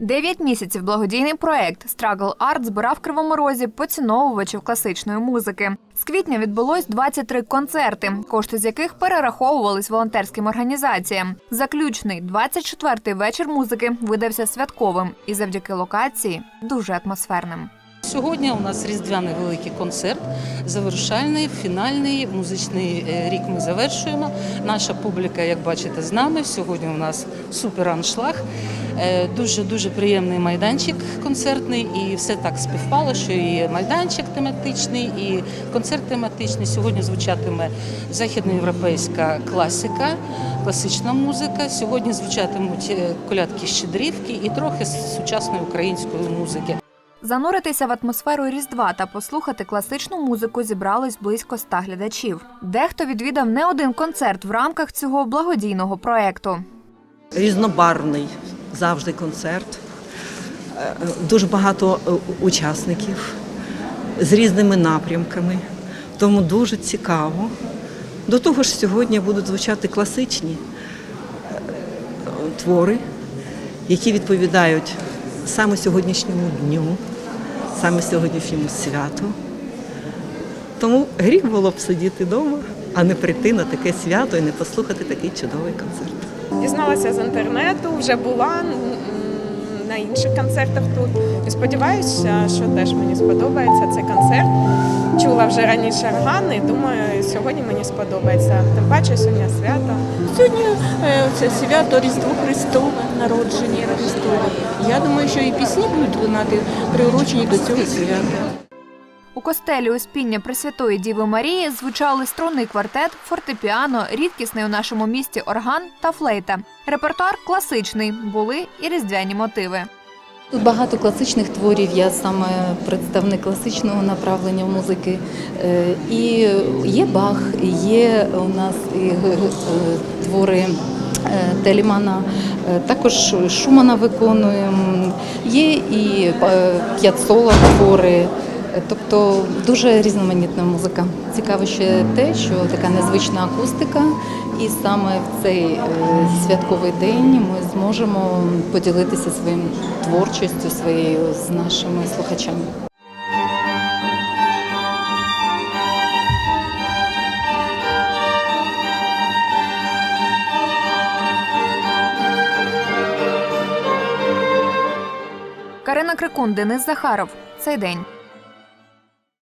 Дев'ять місяців благодійний проект Struggle Art збирав в Кривому Розі поціновувачів класичної музики. З квітня відбулось 23 концерти, кошти з яких перераховувались волонтерським організаціям. Заключний 24-й вечір музики видався святковим і завдяки локації дуже атмосферним. Сьогодні у нас різдвяний великий концерт, завершальний, фінальний музичний е, рік ми завершуємо. Наша публіка, як бачите, з нами. Сьогодні у нас супер аншлаг. Е, Дуже дуже приємний майданчик концертний, і все так співпало, що і майданчик тематичний, і концерт тематичний. Сьогодні звучатиме західноєвропейська класика, класична музика. Сьогодні звучатимуть е, колядки щедрівки і трохи сучасної української музики. Зануритися в атмосферу Різдва та послухати класичну музику зібрались близько ста глядачів. Дехто відвідав не один концерт в рамках цього благодійного проекту. різнобарвний завжди концерт. Е, Дуже багато е, учасників з різними напрямками, тому дуже цікаво. До того ж, сьогодні будуть звучати класичні е, твори, які відповідають саме сьогоднішньому дню, саме сьогоднішньому святу. Тому гріх було б сидіти вдома, а не прийти на таке свято і не послухати такий чудовий концерт. Дізналася з інтернету, вже була на інших концертах тут. І сподіваюся, що теж мені сподобається цей концерт. Чула вже раніше органи, думаю, сьогодні мені сподобається. Тим паче сьогодні свято. Сьогодні е, це свято Різдво Христове, народження Христове. Я думаю, що і пісні будуть лунати приурочені до цього свята. У костелі Успіння Пресвятої Діви Марії звучали струнний квартет, фортепіано, рідкісний у нашому місті орган та флейта. Репертуар класичний, були і різдвяні мотиви. Тут багато класичних творів. Я саме представник класичного направлення музики. Е, І є Бах, є у нас і г- е, твори. е, Телімана, Е, також Шумана виконуємо, є і е, п'ятсола твори, Е, тобто дуже різноманітна музика. Цікаво ще те, що така незвична акустика, і саме в цей е, святковий день ми зможемо поділитися своїм творчістю своєю з нашими слухачами. Карина Крикун, Денис Захаров. Цей день.